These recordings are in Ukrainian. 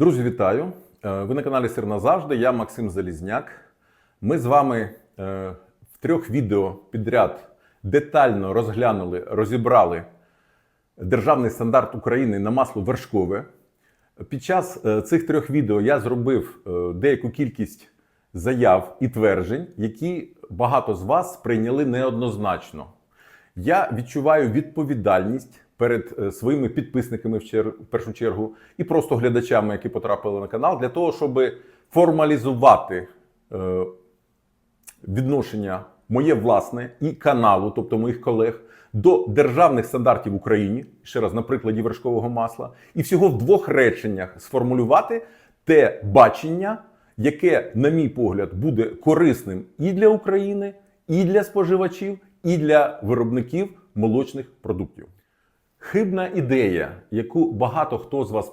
Друзі, вітаю! Е, Ви на каналі Сир назавжди. Я Максим Залізняк. Ми з вами е, в трьох відео підряд детально розглянули, розібрали державний стандарт України на масло вершкове. Під час е, цих трьох відео я зробив деяку кількість заяв і тверджень, які багато з вас сприйняли неоднозначно. Я відчуваю відповідальність перед е, своїми підписниками в, чер... в першу чергу і просто глядачами, які потрапили на канал, для того, щоб формалізувати е, відношення моє власне і каналу, тобто моїх колег, до державних стандартів Україні, ще раз на прикладі вершкового масла, і всього в двох реченнях сформулювати те бачення, яке, на мій погляд, буде корисним і для України, і для споживачів, і для виробників молочних продуктів. Хибна ідея, яку багато хто з вас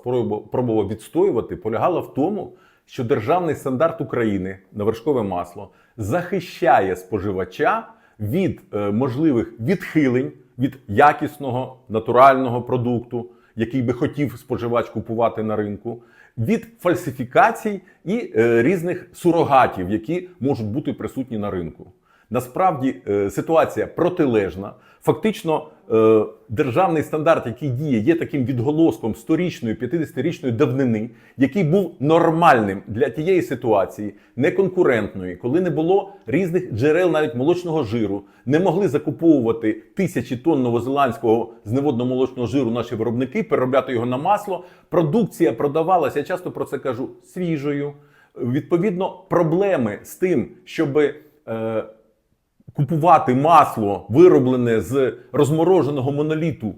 пробував відстоювати, полягала в тому, що державний стандарт України на вершкове масло захищає споживача від е, можливих відхилень від якісного натурального продукту, який би хотів споживач купувати на ринку, від фальсифікацій і е, різних сурогатів, які можуть бути присутні на ринку. Насправді е, ситуація протилежна. Фактично, е, державний стандарт, який діє, є таким відголоском 100-річної, 50-річної давнини, який був нормальним для тієї ситуації, неконкурентної, коли не було різних джерел навіть молочного жиру, не могли закуповувати тисячі тонн новозеландського зневодно-молочного жиру наші виробники, переробляти його на масло. Продукція продавалася, я часто про це кажу, свіжою. Відповідно, проблеми з тим, щоби. Купувати масло, вироблене з розмороженого моноліту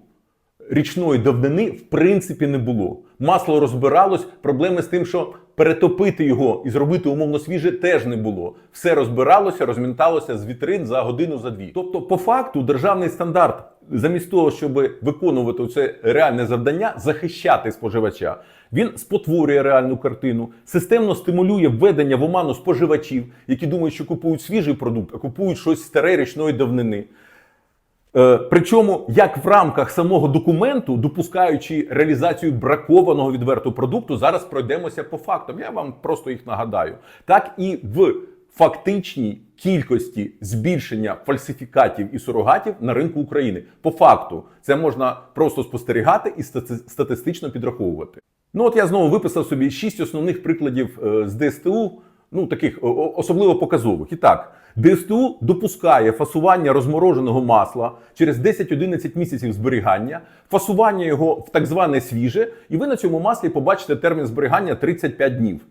річної давнини, в принципі, не було. Масло розбиралось, проблеми з тим, що перетопити його і зробити умовно свіже, теж не було. Все розбиралося, розмінталося з вітрин за годину, за дві. Тобто, по факту, державний стандарт, замість того, щоб виконувати це реальне завдання, захищати споживача. Він спотворює реальну картину, системно стимулює введення в оману споживачів, які думають, що купують свіжий продукт, а купують щось старе річної давнини. Е, Причому як в рамках самого документу, допускаючи реалізацію бракованого відвертого продукту, зараз пройдемося по фактам. Я вам просто їх нагадаю, так і в фактичній кількості збільшення фальсифікатів і сурогатів на ринку України. По факту, це можна просто спостерігати і статистично підраховувати. Ну от я знову виписав собі шість основних прикладів е, з ДСТУ, ну таких особливо показових. І так, ДСТУ допускає фасування розмороженого масла через 10-11 місяців зберігання, фасування його в так зване свіже, і ви на цьому маслі побачите термін зберігання 35 днів.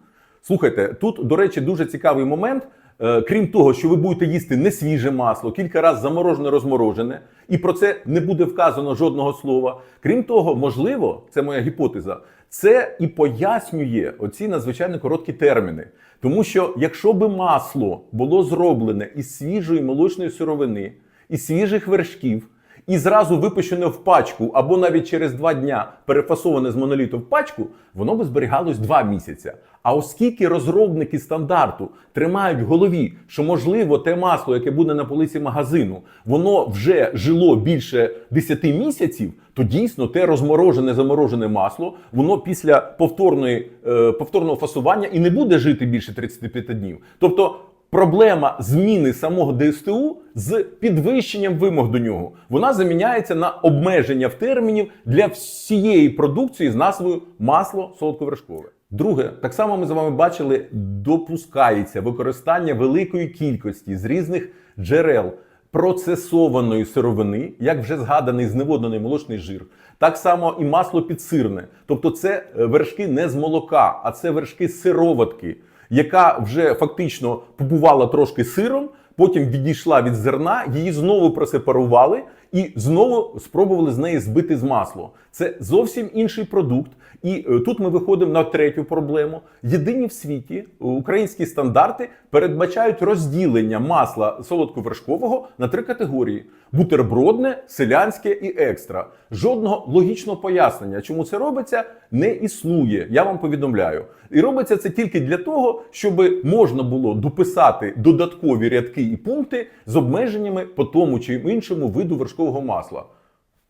Слухайте, тут, до речі, дуже цікавий момент. Е, Крім того, що ви будете їсти не свіже масло, кілька разів заморожене, розморожене, і про це не буде вказано жодного слова. Крім того, можливо, це моя гіпотеза, це і пояснює оці надзвичайно короткі терміни. Тому що якщо би масло було зроблене із свіжої молочної сировини, із свіжих вершків, і зразу випущене в пачку, або навіть через два дня перефасоване з моноліту в пачку, воно би зберігалось два місяця. А оскільки розробники стандарту тримають в голові, що можливо те масло, яке буде на полиці магазину, воно вже жило більше 10 місяців, то дійсно те розморожене заморожене масло, воно після повторної, е, повторного фасування і не буде жити більше 35 днів. Тобто проблема зміни самого ДСТУ з підвищенням вимог до нього. Вона заміняється на обмеження в термінів для всієї продукції з назвою масло солодковершкове. Друге, так само ми з вами бачили, допускається використання великої кількості з різних джерел процесованої сировини, як вже згаданий зневоднений молочний жир, так само і масло підсирне. Тобто, це е, вершки не з молока, а це вершки сироватки, яка вже фактично побувала трошки сиром, потім відійшла від зерна, її знову просепарували і знову спробували з неї збити з масло. Це зовсім інший продукт. І е, тут ми виходимо на третю проблему. Єдині в світі е, українські стандарти передбачають розділення масла солодковершкового на три категорії: бутербродне, селянське і екстра. Жодного логічного пояснення, чому це робиться, не існує. Я вам повідомляю. І робиться це тільки для того, щоб можна було дописати додаткові рядки і пункти з обмеженнями по тому чи іншому виду вершкового масла.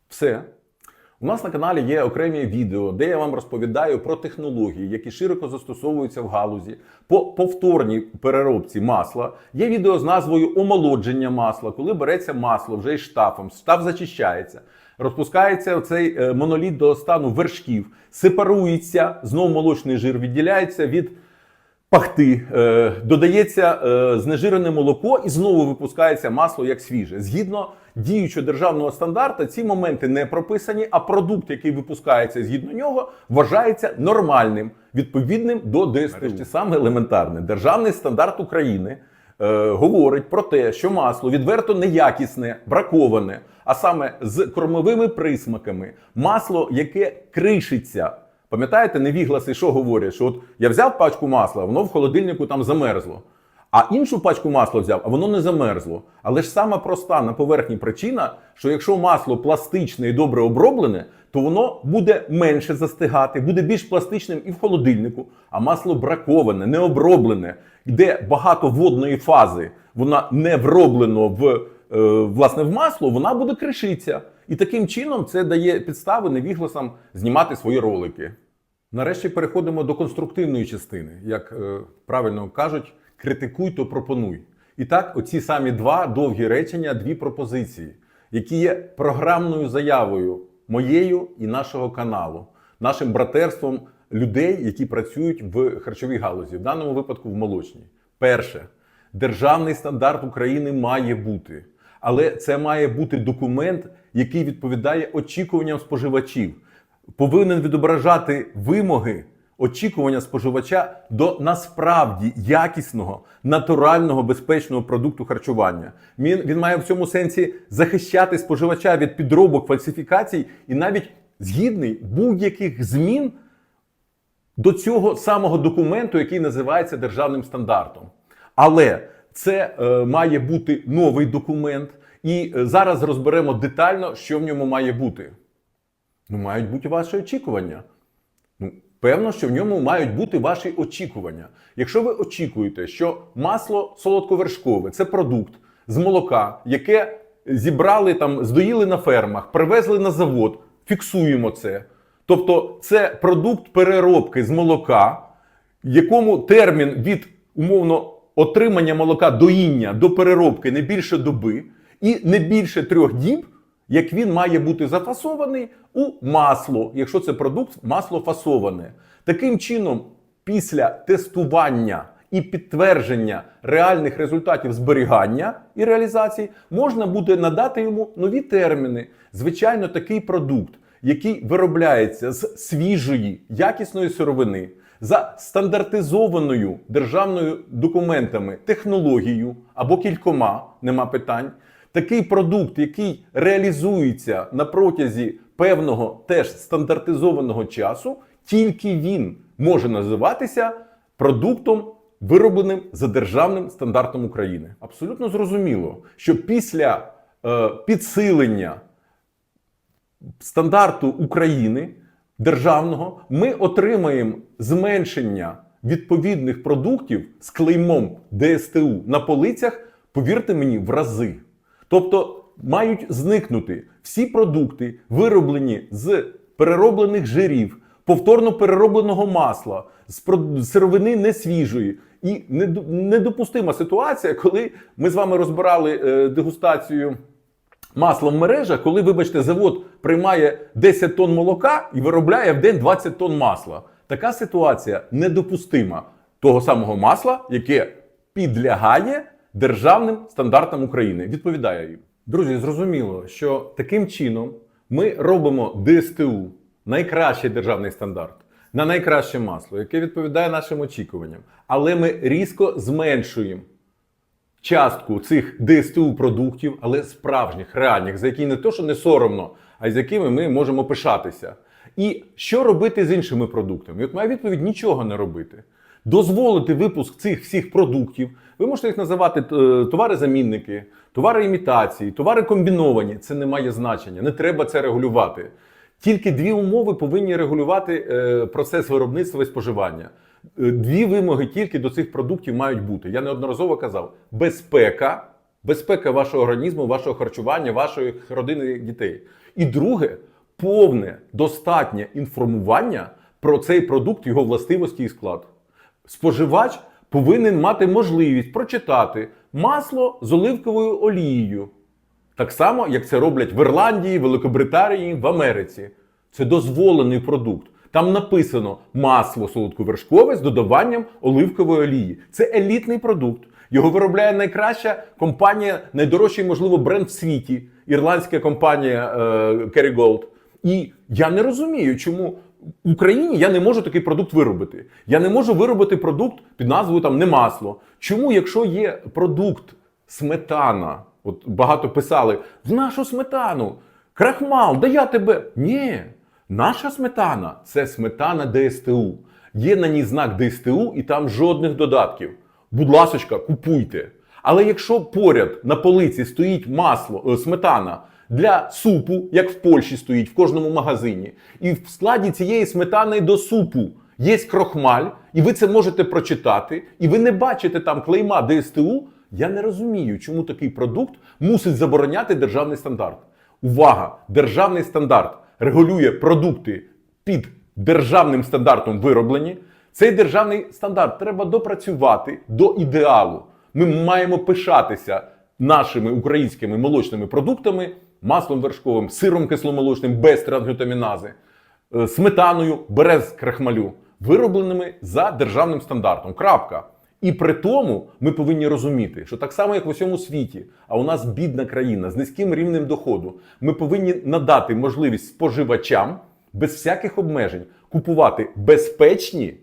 Все. У нас на каналі є окремі відео, де я вам розповідаю про технології, які широко застосовуються в галузі по повторній переробці масла. Є відео з назвою омолодження масла, коли береться масло вже із штафом, штаф зачищається. Розпускається цей е, моноліт до стану вершків, сепарується, знову молочний жир відділяється від пахти, е, додається е, знежирене молоко і знову випускається масло як свіже. Згідно діючого державного стандарта, ці моменти не прописані, а продукт, який випускається згідно нього, вважається нормальним, відповідним до ДСТУ. Саме елементарне. Державний стандарт України е, говорить про те, що масло відверто неякісне, браковане, а саме з кормовими присмаками, масло, яке кришиться. Пам'ятаєте, невігласи, що говорять? Що от я взяв пачку масла, воно в холодильнику там замерзло. А іншу пачку масла взяв, а воно не замерзло. Але ж сама проста на поверхні причина, що якщо масло пластичне і добре оброблене, то воно буде менше застигати, буде більш пластичним і в холодильнику. А масло браковане, не оброблене, де багато водної фази, вона не вроблено в, власне, в масло, вона буде кришитися. І таким чином це дає підстави невігласам знімати свої ролики. Нарешті переходимо до конструктивної частини. Як е, правильно кажуть, критикуй, то пропонуй. І так, оці самі два довгі речення, дві пропозиції, які є програмною заявою моєю і нашого каналу, нашим братерством людей, які працюють в харчовій галузі, в даному випадку в молочній. Перше, державний стандарт України має бути. Але це має бути документ, який відповідає очікуванням споживачів, повинен відображати вимоги очікування споживача до насправді якісного, натурального, безпечного продукту харчування. Він, він має в цьому сенсі захищати споживача від підробок, фальсифікацій і навіть згідний будь-яких змін до цього самого документу, який називається державним стандартом. Але це е, має бути новий документ, і е, зараз розберемо детально, що в ньому має бути. Ну, мають бути ваші очікування. Ну, певно, що в ньому мають бути ваші очікування. Якщо ви очікуєте, що масло солодковершкове це продукт з молока, яке зібрали там, здоїли на фермах, привезли на завод, фіксуємо це. Тобто, це продукт переробки з молока, якому термін від умовно отримання молока доїння до переробки не більше доби і не більше трьох діб, як він має бути зафасований у масло, якщо це продукт масло фасоване. Таким чином, після тестування і підтвердження реальних результатів зберігання і реалізації, можна буде надати йому нові терміни. Звичайно, такий продукт, який виробляється з свіжої, якісної сировини, за стандартизованою державною документами технологією або кількома, нема питань. Такий продукт, який реалізується на протязі певного теж стандартизованого часу, тільки він може називатися продуктом, виробленим за державним стандартом України. Абсолютно зрозуміло, що після е, підсилення стандарту України державного ми отримаємо зменшення відповідних продуктів з клеймом ДСТУ на полицях, повірте мені, в рази. Тобто мають зникнути всі продукти, вироблені з перероблених жирів, повторно переробленого масла, з сировини несвіжої. І недопустима ситуація, коли ми з вами розбирали е, дегустацію масла в мережах, коли, вибачте, завод приймає 10 тонн молока і виробляє в день 20 тонн масла. Така ситуація недопустима того самого масла, яке підлягає державним стандартам України. Відповідає їм. Друзі, зрозуміло, що таким чином ми робимо ДСТУ, найкращий державний стандарт, на найкраще масло, яке відповідає нашим очікуванням. Але ми різко зменшуємо частку цих ДСТУ продуктів, але справжніх, реальних, за які не то, що не соромно, а з якими ми можемо пишатися. І що робити з іншими продуктами? І от моя відповідь нічого не робити. Дозволити випуск цих всіх продуктів. Ви можете їх називати е, товари-замінники, товари імітації, товари комбіновані. Це не має значення. Не треба це регулювати. Тільки дві умови повинні регулювати е, процес виробництва і споживання. Е, Дві вимоги тільки до цих продуктів мають бути. Я неодноразово казав: безпека, безпека вашого організму, вашого харчування, вашої родини дітей. І друге повне достатнє інформування про цей продукт, його властивості і склад. Споживач повинен мати можливість прочитати масло з оливковою олією. Так само, як це роблять в Ірландії, Великобританії, в Америці. Це дозволений продукт. Там написано масло солодковершкове з додаванням оливкової олії. Це елітний продукт. Його виробляє найкраща компанія, найдорожчий, можливо, бренд в світі, ірландська компанія е, Kerrygold. І я не розумію, чому в Україні я не можу такий продукт виробити. Я не можу виробити продукт під назвою там не масло. Чому, якщо є продукт сметана, от багато писали в нашу сметану, крахмал, да я тебе. Ні, наша сметана це сметана ДСТУ. Є на ній знак ДСТУ і там жодних додатків. Будь ласочка, купуйте. Але якщо поряд на полиці стоїть масло, е, сметана для супу, як в Польщі стоїть в кожному магазині, і в складі цієї сметани до супу є крохмаль, і ви це можете прочитати, і ви не бачите там клейма ДСТУ, я не розумію, чому такий продукт мусить забороняти державний стандарт. Увага! Державний стандарт регулює продукти під державним стандартом вироблені. Цей державний стандарт треба допрацювати до ідеалу. Ми маємо пишатися нашими українськими молочними продуктами, маслом вершковим, сиром кисломолочним без трансглютамінази, е, сметаною без крахмалю, виробленими за державним стандартом. Крапка. І при тому ми повинні розуміти, що так само, як в усьому світі, а у нас бідна країна з низьким рівнем доходу, ми повинні надати можливість споживачам без всяких обмежень купувати безпечні,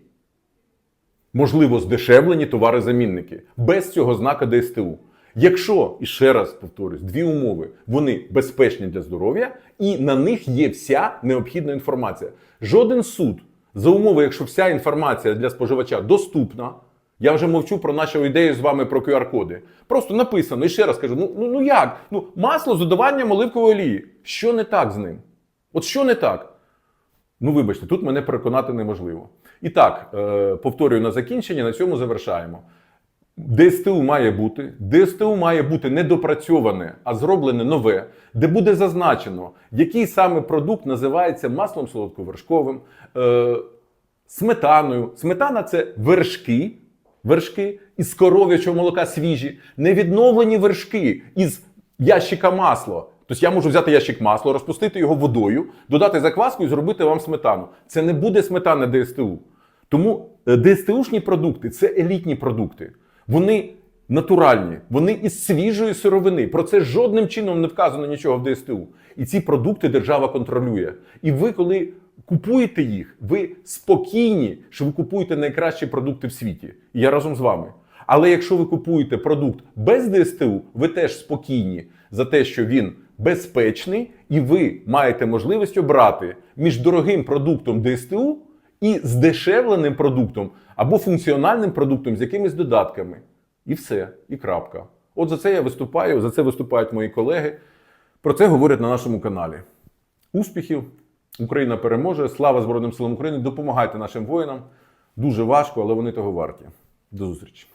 можливо, здешевлені товари-замінники без цього знака ДСТУ. Якщо, і ще раз повторюсь, дві умови, вони безпечні для здоров'я, і на них є вся необхідна інформація. Жоден суд за умови, якщо вся інформація для споживача доступна. Я вже мовчу про нашу ідею з вами про QR-коди. Просто написано, і ще раз кажу: ну, ну, ну як? Ну, масло з додаванням оливкової олії. Що не так з ним? От що не так? Ну, вибачте, тут мене переконати неможливо. І так, е, повторюю на закінчення, на цьому завершаємо. ДСТУ має бути, ДСТУ має бути не допрацьоване, а зроблене нове, де буде зазначено, який саме продукт називається маслом солодковершковим, е, сметаною. Сметана це вершки, вершки із коров'ячого молока свіжі, невідновлені вершки із ящика масла. Тобто я можу взяти ящик масла, розпустити його водою, додати закваску і зробити вам сметану. Це не буде сметана ДСТУ. Тому е, ДСТУшні продукти це елітні продукти. Вони натуральні, вони із свіжої сировини. Про це жодним чином не вказано нічого в ДСТУ. І ці продукти держава контролює. І ви, коли купуєте їх, ви спокійні, що ви купуєте найкращі продукти в світі. І я разом з вами. Але якщо ви купуєте продукт без ДСТУ, ви теж спокійні за те, що він безпечний, і ви маєте можливість обрати між дорогим продуктом ДСТУ і здешевленим продуктом або функціональним продуктом з якимись додатками. І все, і крапка. От за це я виступаю, за це виступають мої колеги. Про це говорять на нашому каналі. Успіхів! Україна переможе! Слава Збройним силам України! Допомагайте нашим воїнам. Дуже важко, але вони того варті. До зустрічі!